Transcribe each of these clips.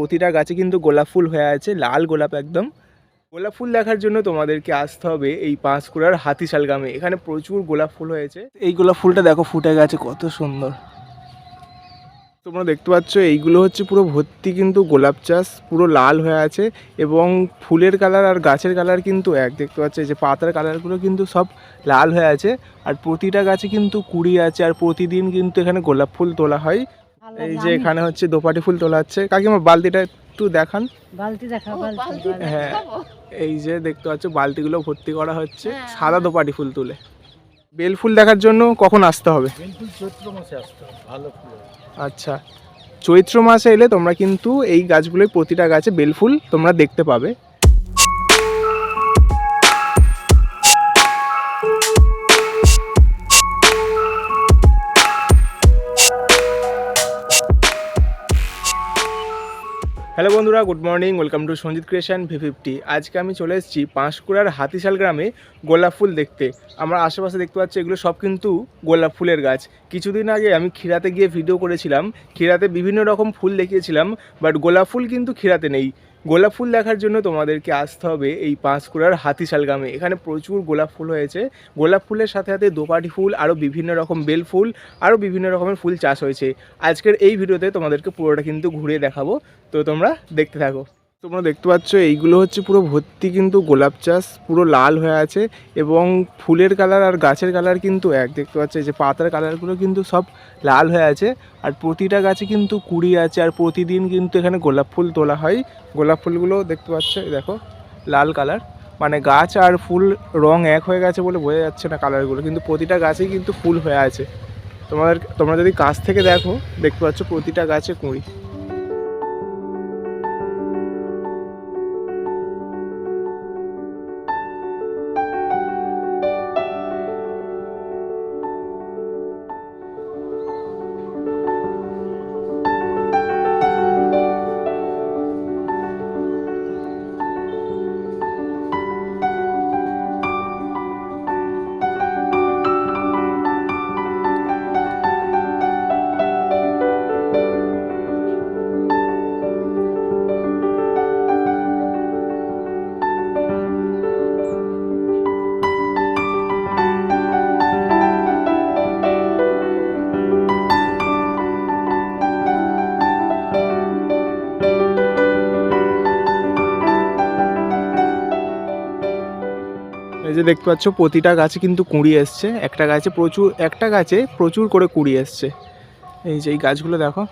প্রতিটা গাছে কিন্তু গোলাপ ফুল হয়ে আছে, লাল গোলাপ একদম। গোলাপ ফুল দেখার জন্য তোমাদেরকে আসতে হবে এই পাঁশকুড়ার হাতিশাল গ্রামে এখানে প্রচুর গোলাপ ফুল হয়েছে। এই গোলাপ ফুলটা দেখো, ফুটে গেছে, কত সুন্দর। তোমরা দেখতে পাচ্ছ, এইগুলো হচ্ছে পুরো ভর্তি কিন্তু গোলাপ চাষ, পুরো লাল হয়ে আছে এবং ফুলের কালার আর গাছের কালার কিন্তু এক। দেখতে পাচ্ছ যে পাতার কালারগুলো কিন্তু সব লাল হয়ে আছে। আর প্রতিটা গাছে কিন্তু কুড়ি আছে, আর প্রতিদিন কিন্তু এখানে গোলাপ ফুল তোলা হয়। এই যে এখানে হচ্ছে দোপাটি ফুল তোলা হচ্ছে কাকিমা বালতিটা একটু দেখান। বালতি দেখা বালতি। হ্যাঁ। এই যে দেখতে পাচ্ছ বালতিগুলো ভর্তি করা হচ্ছে হ্যাঁ। সাদা দোপাটি ফুল তুলে। বেল ফুল দেখার জন্য কখন আসতে হবে? চৈত্র মাসে আসতে হবে ভালো ফুল। আচ্ছা। চৈত্র মাসে এলে তোমরা কিন্তু এই গাছগুলোয় প্রতিটা গাছে বেল ফুল তোমরা দেখতে পাবে। হ্যালো বন্ধুরা, good morning, welcome to Sanjit creation V fifty. আজকে আমি চলে এসেছি পাঁশকুড়ার হাতিশাল গ্রামে গোলাপ ফুল দেখতে। আমরা আশেপাশে দেখতে পাচ্ছি এগুলো সব কিন্তু গোলাপ ফুলের গাছ। কিছুদিন আগে আমি ক্ষীরাতে গিয়ে ভিডিও করেছিলাম। ক্ষীরাতে বিভিন্ন রকম ফুল দেখিয়েছিলাম বাট গোলাপ ফুল কিন্তু ক্ষীরাতে নেই। গোলাপ ফুল দেখার জন্য তোমাদেরকে আসতে হবে এই পাঁশকুড়ার হাতিশাল গ্রামে। এখানে প্রচুর গোলাপ ফুল হয়েছে। গোলাপ ফুলের সাথে সাথে দোপাটি ফুল আরও বিভিন্ন রকম বেল ফুল আরও বিভিন্ন রকমের ফুল চাষ হয়েছে। আজকের এই ভিডিওতে তোমাদেরকে পুরোটা কিন্তু ঘুরে দেখাবো। তো তোমরা দেখতে থাকো। তোমরা দেখতে পাচ্ছ, এইগুলো হচ্ছে পুরো ভর্তি কিন্তু গোলাপ চাষ, পুরো লাল হয়ে আছে এবং ফুলের কালার আর গাছের কালার কিন্তু এক। দেখতে পাচ্ছ যে পাতার কালারগুলো কিন্তু সব লাল হয়ে আছে আর প্রতিটা গাছে কিন্তু কুড়ি আছে আর প্রতিদিন কিন্তু এখানে গোলাপ ফুল তোলা হয়। গোলাপ ফুলগুলো দেখতে পাচ্ছ দেখো, লাল কালার। মানে গাছ আর ফুল রং এক হয়ে গেছে বলে বোঝা যাচ্ছে না কালারগুলো, কিন্তু প্রতিটা গাছেই কিন্তু ফুল হয়ে আছে। তোমাদের, তোমরা যদি কাছ থেকে দেখো, দেখতে পাচ্ছ প্রতিটা গাছে কুড়ি। যে দেখতে পাচ্ছ, প্রতিটা গাছে কিন্তু কুঁড়ি এসছে। একটা গাছে প্রচুর, একটা গাছে প্রচুর করে কুঁড়ি এসছে। এই যে এই গাছগুলো দেখো।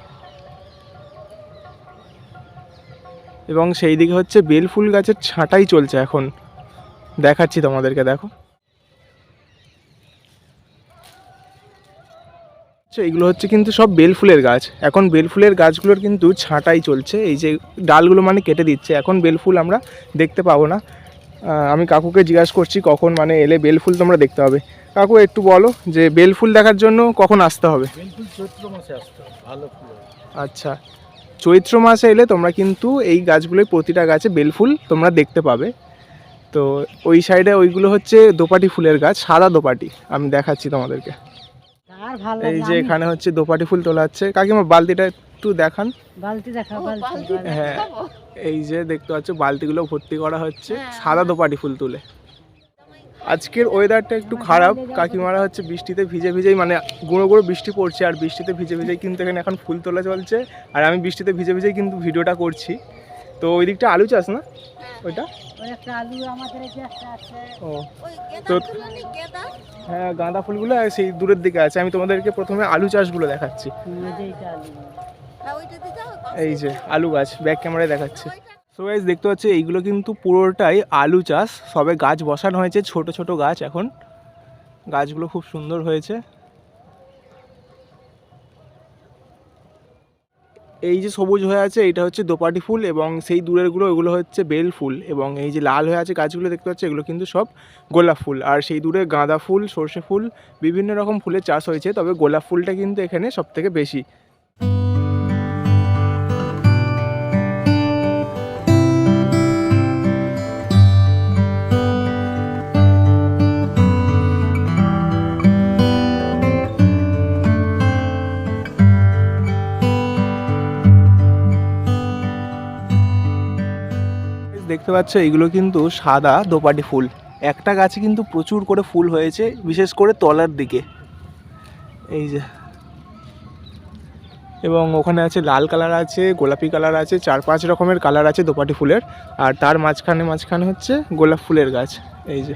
এবং সেই দিকে হচ্ছে বেল ফুল গাছের ছাঁটাই চলছে এখন। দেখাচ্ছি তোমাদেরকে, দেখো। আচ্ছা এইগুলো হচ্ছে কিন্তু সব বেল ফুলের গাছ। এখন বেল ফুলের গাছগুলোর কিন্তু ছাঁটাই চলছে। এই যে ডালগুলো মানে কেটে দিচ্ছে। এখন বেল ফুল আমরা দেখতে পাবো না। আমি কাকুকে জিজ্ঞাসা করছি কখন মানে এলে বেল ফুল তোমরা দেখতে হবে। কাকু একটু বলো যে বেল ফুল দেখার জন্য কখন আসতে হবে? চৈত্র মাসে আসতে হবে ভালো ফুল। আচ্ছা চৈত্র মাসে এলে তোমরা কিন্তু এই গাছগুলোয় প্রতিটা গাছে বেল ফুল তোমরা দেখতে পাবে। তো ওই সাইডে ওইগুলো হচ্ছে দোপাটি ফুলের গাছ সাদা দোপাটি আমি দেখাচ্ছি তোমাদেরকে। ভালো এই যে এখানে হচ্ছে দোপাটি ফুল তোলা হচ্ছে। কাকিমা বালতিটা একটু দেখান। বালতি বালতি। হ্যাঁ এই যে দেখতে পাচ্ছ বালতিগুলো ভর্তি করা হচ্ছে সাদা দোপাটি ফুল তুলে। আজকের ওয়েদারটা একটু খারাপ কাকিমারা হচ্ছে বৃষ্টিতে ভিজে ভিজেই মানে গুঁড়ো গুঁড়ো বৃষ্টি পড়ছে আর বৃষ্টিতে ভিজে ভিজেই কিন্তু এখানে এখন ফুল তোলা চলছে। আর আমি বৃষ্টিতে ভিজে ভিজেই কিন্তু ভিডিওটা করছি। তো ওই দিকটা আলু চাষ না? ওইটা? ওই একটা আলু আমাদের এই যে একটা আছে। ও তো গেঁদা ফুল নেই গেঁদা? হ্যাঁ গাঁদা ফুলগুলো সেই দূরের দিকে আছে। আমি তোমাদেরকে প্রথমে আলু চাষগুলো দেখাচ্ছি। এই যে আলু গাছ ব্যাক ক্যামেরায় দেখাচ্ছে। সো গাইজ দেখতে পাচ্ছি এইগুলো কিন্তু পুরোটাই আলু চাষ। সবে গাছ বসানো হয়েছে ছোট ছোট গাছ এখন। গাছগুলো খুব সুন্দর হয়েছে। এই যে সবুজ হয়ে আছে এটা হচ্ছে দোপাটি ফুল এবং সেই দূরেরগুলো ওগুলো হচ্ছে বেল ফুল এবং এই যে লাল হয়ে আছে গাছগুলো দেখতে পাচ্ছি এগুলো কিন্তু সব গোলাপ ফুল। আর সেই দূরে গাঁদা ফুল সর্ষে ফুল বিভিন্ন রকম ফুলের চাষ হয়েছে তবে গোলাপ ফুলটা কিন্তু এখানে সব থেকে বেশি। দেখতে পাচ্ছ, এগুলো কিন্তু সাদা দোপাটি ফুল। একটা গাছে কিন্তু প্রচুর করে ফুল হয়েছে, বিশেষ করে তলার দিকে। এই যে। এবং ওখানে আছে লাল কালার আছে, গোলাপি কালার আছে, চার পাঁচ রকমের কালার আছে দোপাটি ফুলের। আর তার মাঝখানে মাঝখানে হচ্ছে গোলাপ ফুলের গাছ। এই যে।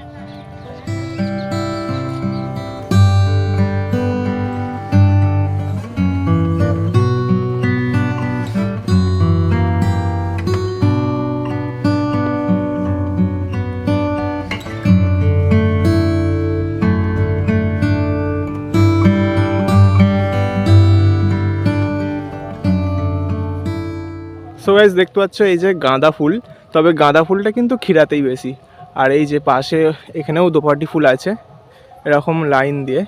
সো গাইজ দেখতে পাচ্ছ এই যে গাঁদা ফুল। তবে গাঁদা ফুলটা কিন্তু ক্ষীরাতেই বেশি। আর এই যে পাশে এখানেও দোপাটি ফুল আছে, এরকম লাইন দিয়ে।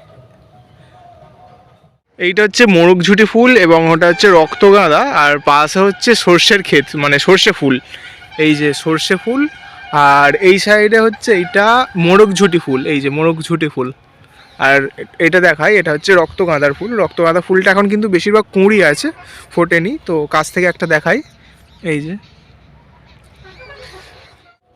এইটা হচ্ছে মোরগঝুটি ফুল এবং ওটা হচ্ছে রক্তগাঁদা আর পাশে হচ্ছে সর্ষের ক্ষেত মানে সর্ষে ফুল। এই যে সর্ষে ফুল, আর এই সাইডে হচ্ছে এইটা মোরগঝুটি ফুল, এই যে মোরগঝুটি ফুল। আর এটা দেখায় এটা হচ্ছে রক্তগাঁদার ফুল। রক্তগাঁদা ফুলটা এখন কিন্তু বেশিরভাগ কুঁড়ি আছে, ফোটেনি, তো কাছ থেকে একটা দেখাই। এই যে।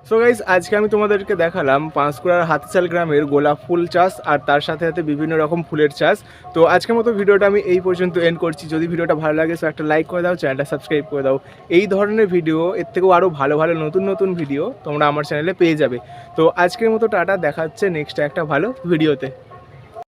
সো গাইজ আজকে আমি তোমাদেরকে দেখালাম পাঁশকুড়ার হাতিশাল গ্রামের গোলাপ ফুল চাষ আর তার সাথে সাথে বিভিন্ন রকম ফুলের চাষ। তো আজকের মতো ভিডিওটা আমি এই পর্যন্ত এন্ড করছি। যদি ভিডিওটা ভালো লাগে সো একটা লাইক করে দাও চ্যানেলটা সাবস্ক্রাইব করে দাও। এই ধরনের ভিডিও এর থেকেও আরও ভালো ভালো নতুন নতুন ভিডিও তোমরা আমার চ্যানেলে পেয়ে যাবে। তো আজকের মতো টাটা দেখা হচ্ছে নেক্সট একটা ভালো ভিডিওতে